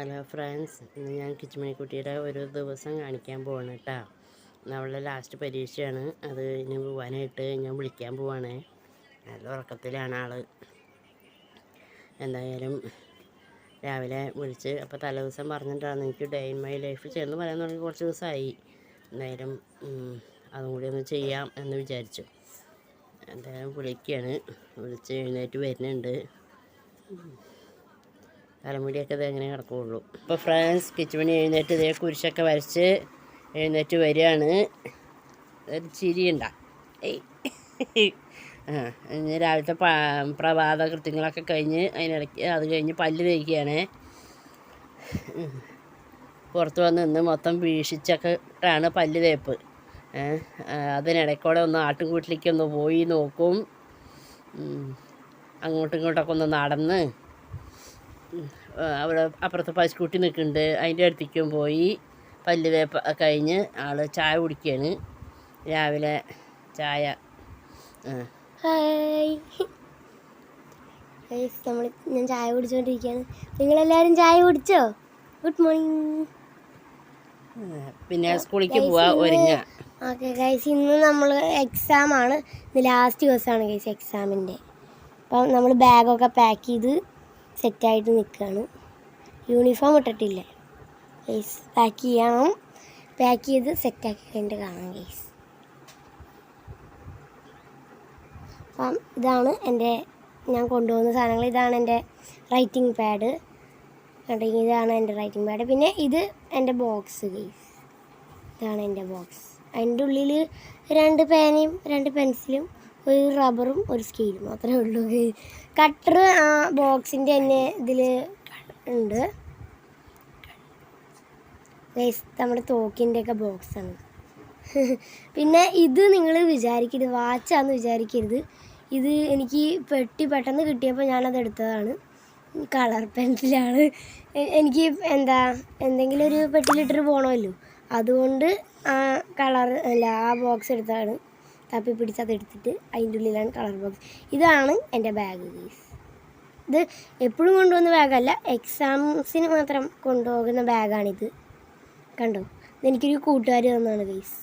Hello friends ഇന്ന് ഞാൻ കിച്ചുമണിക്കുട്ടിയുടെ ഒരു ദിവസം കാണിക്കാൻ പോവാണ് കേട്ടോ നമ്മളെ ലാസ്റ്റ് പരീക്ഷയാണ്. അത് ഇനി പോവാനായിട്ട് ഞാൻ വിളിക്കാൻ പോവാണ്. നല്ല ഉറക്കത്തിലാണ് ആൾ എന്തായാലും രാവിലെ വിളിച്ച് അപ്പോൾ തലേദിവസം പറഞ്ഞിട്ടാണ് എനിക്ക് ഡേ ഇൻ മൈ ലൈഫ് ചെന്ന് പറയാൻ തുടങ്ങി. കുറച്ച് ദിവസമായി. എന്തായാലും അതും കൂടി ഒന്ന് ചെയ്യാം എന്ന് വിചാരിച്ചു. എന്തായാലും വിളിക്കുകയാണ് വിളിച്ച് എഴുന്നേറ്റ് വരുന്നുണ്ട്. തലമുടിയൊക്കെ ഇത് എങ്ങനെ കിടക്കുകയുള്ളൂ ഇപ്പോൾ ഫ്രണ്ട്സ് കിച്ചുമണി എഴുന്നേറ്റ് ഇതേ കുരിശൊക്കെ വരച്ച് എഴുന്നേറ്റ് വരികയാണ്. ഒരു ചിരിയുണ്ട. ഏയ്. ആ ഇനി രാവിലത്തെ പ്രഭാത കൃത്യങ്ങളൊക്കെ കഴിഞ്ഞ് അതിനിടയ്ക്ക് അത് കഴിഞ്ഞ് പല്ല് തേക്കുകയാണ്. പുറത്ത് വന്ന് നിന്ന് മൊത്തം വീക്ഷിച്ചൊക്കെ ഇട്ടാണ് പല്ല് തേപ്പ്. അതിനിടയ്ക്കൂടെ ഒന്ന് ആട്ടുകൂട്ടിലേക്ക് ഒന്ന് പോയി നോക്കും. അങ്ങോട്ടും ഇങ്ങോട്ടൊക്കെ ഒന്ന് നടന്ന് അവിടെ അപ്പുറത്ത് പശുക്കുട്ടി നിൽക്കുന്നുണ്ട്. അതിന്റെ അടുത്തേക്കും പോയി പല്ല് വേപ്പ കഴിഞ്ഞ് ആൾ ചായ കുടിക്കുകയാണ് രാവിലെ ചായ. ഹായ്. നമ്മൾ ഞാൻ ചായ കുടിച്ചുകൊണ്ടിരിക്കുകയാണ് നിങ്ങളെല്ലാവരും ചായ കുടിച്ചോ? ഗുഡ് മോർണിംഗ് പിന്നെ സ്കൂളിലേക്ക് പോവാ ഒരുങ്ങ. ഓക്കെ ഗൈസ് ഇന്ന് നമ്മൾ എക്സാം ആണ്. ഇന്ന് ലാസ്റ്റ് ദിവസമാണ് ഗൈസ് എക്സാമിന്റെ അപ്പം നമ്മൾ ബാഗൊക്കെ പാക്ക് ചെയ്ത് സെറ്റായിട്ട് നിൽക്കുകയാണ്. യൂണിഫോം ഇട്ടിട്ടില്ല. ഗൈസ് പാക്ക് ചെയ്യണം. പാക്ക് ചെയ്ത് സെറ്റാക്കി കഴിഞ്ഞിട്ട് കാണാം ഗൈസ് അപ്പം ഇതാണ് എന്റെ ഞാൻ കൊണ്ടുപോകുന്ന സാധനങ്ങൾ. ഇതാണ് എന്റെ റൈറ്റിംഗ് പാഡ് കണ്ടോ ഇതാണ് എന്റെ റൈറ്റിംഗ് പാഡ് പിന്നെ ഇത് എന്റെ ബോക്സ് ഗൈസ് ഇതാണ് എന്റെ ബോക്സ് അതിന്റെ ഉള്ളിൽ രണ്ട് പേനയും രണ്ട് പെൻസിലും ഒരു റബ്ബറും ഒരു സ്കെയിലും മാത്രമേ ഉള്ളൂ. കട്ടർ ആ ബോക്സിന്റെ തന്നെ ഇതിൽ ഉണ്ട്. നമ്മുടെ തോക്കിന്റെയൊക്കെ ബോക്സാണ് പിന്നെ ഇത് നിങ്ങൾ വിചാരിക്കരുത് വാച്ചാന്ന് വിചാരിക്കരുത്. ഇത് എനിക്ക് പെട്ടി പെട്ടെന്ന് കിട്ടിയപ്പോൾ ഞാനത് എടുത്തതാണ്. കളർ പെൻസിലാണ് എനിക്ക് എന്താ എന്തെങ്കിലും ഒരു പെട്ടിയിലിട്ടിട്ട് പോകണമല്ലോ അതുകൊണ്ട് ആ കളർ അല്ല ആ ബോക്സ് എടുത്താണ് തപ്പി പിടിച്ച് അത് എടുത്തിട്ട് അതിന്റെ ഉള്ളിലാണ് കളർ ബോക്സ്. ഇതാണ് എന്റെ ബാഗ് ഗീസ് ഇത് എപ്പോഴും കൊണ്ടുപോകുന്ന ബാഗല്ല എക്സാംസിന് മാത്രം കൊണ്ടുപോകുന്ന ബാഗാണിത് കണ്ടോ? ഇതെനിക്കൊരു കൂട്ടുകാർ തന്നാണ് ഗീസ്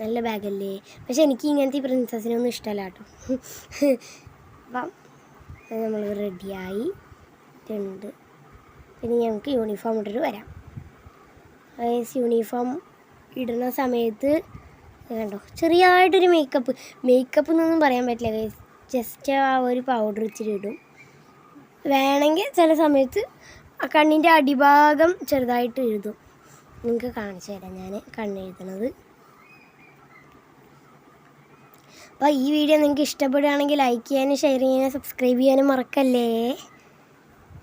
നല്ല ബാഗല്ലേ പക്ഷെ എനിക്ക് ഇങ്ങനത്തെ ഈ പ്രിൻസസിനൊന്നും ഇഷ്ടമല്ല കേട്ടോ. അപ്പം നമ്മൾ റെഡിയായി രണ്ട്. പിന്നെ ഞങ്ങൾക്ക് യൂണിഫോം ഇട്ടിട്ട് വരാം. യൂണിഫോം ഇടുന്ന സമയത്ത് കണ്ടോ? ചെറിയതായിട്ടൊരു മേക്കപ്പ് മേക്കപ്പ് എന്നൊന്നും പറയാൻ പറ്റില്ല ജസ്റ്റ് ആ ഒരു പൗഡർ ഇച്ചിരി ഇടും. വേണമെങ്കിൽ ചില സമയത്ത് ആ കണ്ണിന്റെ അടിഭാഗം ചെറുതായിട്ട് എഴുതും. നിങ്ങൾക്ക് കാണിച്ചു തരാം ഞാൻ കണ്ണെഴുതണത് അപ്പോൾ ഈ വീഡിയോ നിങ്ങൾക്ക് ഇഷ്ടപ്പെടുകയാണെങ്കിൽ ലൈക്ക് ചെയ്യാനും ഷെയർ ചെയ്യാനും സബ്സ്ക്രൈബ് ചെയ്യാനും മറക്കല്ലേ?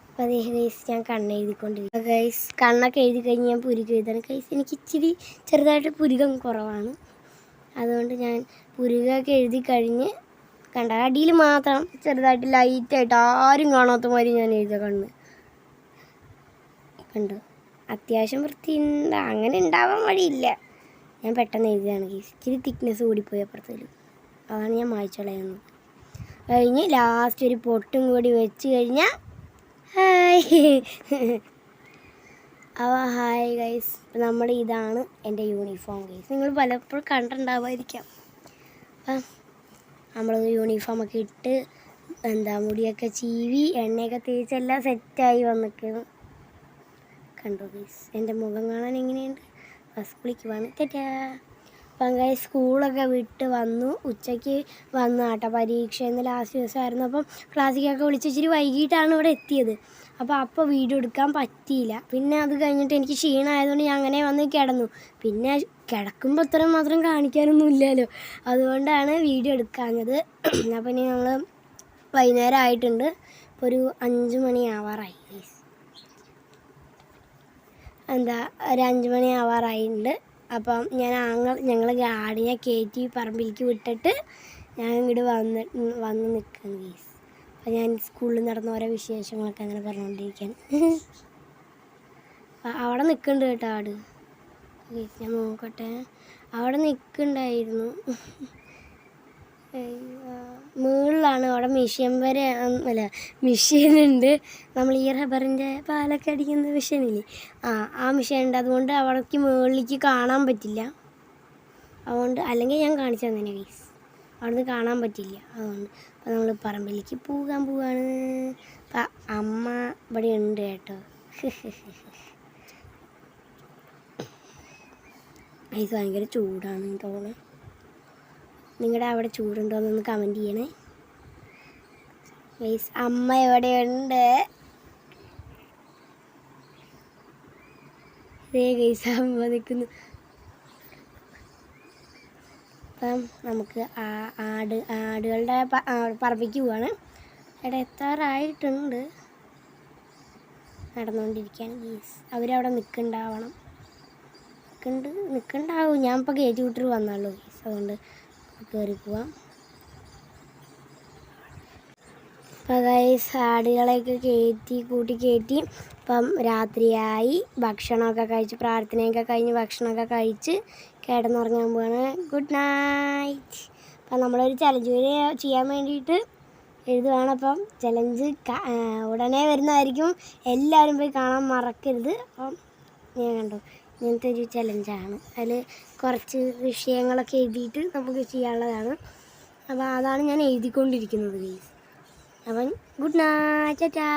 അപ്പോൾ അതേ ഗൈസ് ഞാൻ കണ്ണെഴുതിക്കൊണ്ടിരിക്കും ഗൈസ് കണ്ണൊക്കെ എഴുതി കഴിഞ്ഞ് ഞാൻ പുരുക്ക് എഴുതണം. ഗൈസ് എനിക്ക് ഇച്ചിരി ചെറുതായിട്ട് പുരുകം കുറവാണ്. അതുകൊണ്ട് ഞാൻ പുരുകൊക്കെ എഴുതി കഴിഞ്ഞ് കണ്ട അടിയിൽ മാത്രം ചെറുതായിട്ട് ലൈറ്റായിട്ട് ആരും കാണാത്ത മാതിരി ഞാൻ എഴുതിയ കണ്ണ്. കണ്ടു? അത്യാവശ്യം വൃത്തി ഉണ്ടാ അങ്ങനെ ഉണ്ടാവാൻ വഴിയില്ല. ഞാൻ പെട്ടെന്ന് എഴുതിയതാണ് കേസ് ഇച്ചിരി തിക്നെസ് കൂടിപ്പോയി അപ്പുറത്തേക്ക്. അതാണ് ഞാൻ മായ്ച്ചളയുന്നത് കഴിഞ്ഞ് ലാസ്റ്റ് ഒരു പൊട്ടും കൂടി വെച്ച് കഴിഞ്ഞാൽ ഹായ്. അവ ഹായ് ഗൈസ് നമ്മുടെ ഇതാണ് എന്റെ യൂണിഫോം ഗൈസ് നിങ്ങൾ പലപ്പോഴും കണ്ടിട്ടുണ്ടാവാതിരിക്കാം. അപ്പം നമ്മൾ യൂണിഫോമൊക്കെ ഇട്ട് എന്താ മുടിയൊക്കെ ചീവി എണ്ണയൊക്കെ തേച്ചെല്ലാം സെറ്റായി വന്നിക്കുന്നു കണ്ടു ഗൈസ് എന്റെ മുഖം കാണാൻ എങ്ങനെയുണ്ട്? കുളിക്കുവാണ് തെറ്റാ അപ്പം ഗൈസ് സ്കൂളൊക്കെ വിട്ട് വന്നു. ഉച്ചയ്ക്ക് വന്നു കേട്ടോ പരീക്ഷ. ഇന്ന് ലാസ്റ്റ് ദിവസമായിരുന്നു. അപ്പം ക്ലാസ്സിലേക്കൊക്കെ വിളിച്ചിച്ചിരി വൈകിട്ടാണ് ഇവിടെ എത്തിയത്. അപ്പോൾ അപ്പോൾ വീഡിയോ എടുക്കാൻ പറ്റിയില്ല. പിന്നെ അത് കഴിഞ്ഞിട്ട് എനിക്ക് ക്ഷീണമായതുകൊണ്ട് ഞാൻ അങ്ങനെ വന്ന് കിടന്നു. പിന്നെ കിടക്കുമ്പോൾ അത്രയും മാത്രം കാണിക്കാനൊന്നും ഇല്ലല്ലോ. അതുകൊണ്ടാണ് വീഡിയോ എടുക്കാഞ്ഞത്. അപ്പോൾ ഇനി ഞങ്ങൾ വൈകുന്നേരം ആയിട്ടുണ്ട്. ഇപ്പോൾ ഒരു അഞ്ച് മണി ആവാറായി. ഗൈസ് എന്താ ഒരു അഞ്ച് മണി ആവാറായിട്ടുണ്ട്. അപ്പം ഞാൻ ആങ്ങൾ ഞങ്ങൾ ഗാഡിനെ കയറ്റി പറമ്പിലേക്ക് വിട്ടിട്ട് ഞാൻ ഇങ്ങോട്ട് വന്ന് വന്ന് നിൽക്കുന്നു ഗീസ്. അപ്പം ഞാൻ സ്കൂളിൽ നടന്ന ഓരോ വിശേഷങ്ങളൊക്കെ അങ്ങനെ പറഞ്ഞുകൊണ്ടിരിക്കാൻ അവിടെ നിൽക്കുന്നുണ്ട് കേട്ടോ ആട്. ഞാൻ നോക്കട്ടെ. അവിടെ നിൽക്കുന്നുണ്ടായിരുന്നു മുകളിലാണ്. അവിടെ മിഷ്യൻ വരെ അല്ല മിഷ്യനുണ്ട് നമ്മൾ ഈ റബ്ബറിന്റെ പാലൊക്കെ അടിക്കുന്ന മിഷ്യനില്ലേ ആ ആ മിഷ്യൻ ഉണ്ട്. അതുകൊണ്ട് അവിടേക്ക് മുകളിലേക്ക് കാണാൻ പറ്റില്ല. അതുകൊണ്ട് അല്ലെങ്കിൽ ഞാൻ കാണിച്ചു തന്നെ ഗൈസ് അവിടുന്ന് കാണാൻ പറ്റില്ല. അതുകൊണ്ട് അപ്പോൾ നമ്മൾ പറമ്പിലേക്ക് പോകാൻ പോവാണ്. അപ്പം അമ്മ ഇവിടെ ഉണ്ട് കേട്ടോ. ഇത് ഭയങ്കര ചൂടാണ് തോന്നുന്നു നിങ്ങളുടെ അവിടെ ചൂടുണ്ടോ എന്നൊന്ന് കമന്റ് ചെയ്യണേ. ഗൈസ് അമ്മ എവിടെയുണ്ട് ഗൈസ് അമ്മ നിൽക്കുന്നു അപ്പം നമുക്ക് ആ- ആട് ആടുകളുടെ പറമ്പിക്ക് പോവാണ്. ഇവിടെ എത്താറായിട്ടുണ്ട് നടന്നുകൊണ്ടിരിക്കുകയാണ് ഗീസ്. അവരവിടെ നിൽക്കുന്നുണ്ടാവണം. നിൽക്കുന്നുണ്ട് നിൽക്കുന്നുണ്ടാവും. ഞാൻ ഇപ്പോൾ കയറ്റി വിട്ടിട്ട് വന്നാലോ ഗീസ്. അതുകൊണ്ട് കയറി പോവാം. അപ്പോൾ ഗൈസ് ആടുകളെയൊക്കെ കയറ്റി കൂട്ടി കയറ്റി ഇപ്പം രാത്രിയായി. ഭക്ഷണമൊക്കെ കഴിച്ച് പ്രാർത്ഥനയൊക്കെ കഴിഞ്ഞ് ഭക്ഷണമൊക്കെ കഴിച്ച് കിടന്നുറങ്ങാൻ പോവാണ്. ഗുഡ് നൈറ്റ് അപ്പം നമ്മളൊരു ചലഞ്ച് വരെ ചെയ്യാൻ വേണ്ടിയിട്ട് എഴുതുവാണ്. അപ്പം ചലഞ്ച് ഉടനെ വരുന്നതായിരിക്കും. എല്ലാവരും പോയി കാണാൻ മറക്കരുത്. അപ്പം ഞാൻ കണ്ടു ഇങ്ങനത്തെ ഒരു ചലഞ്ചാണ് അതിൽ കുറച്ച് വിഷയങ്ങളൊക്കെ എഴുതിയിട്ട് നമുക്ക് ചെയ്യാനുള്ളതാണ്. അപ്പോൾ അതാണ് ഞാൻ എഴുതിക്കൊണ്ടിരിക്കുന്നത് ഗൈസ് അപ്പം ഗുഡ് നൈറ്റ് ടാറ്റാ.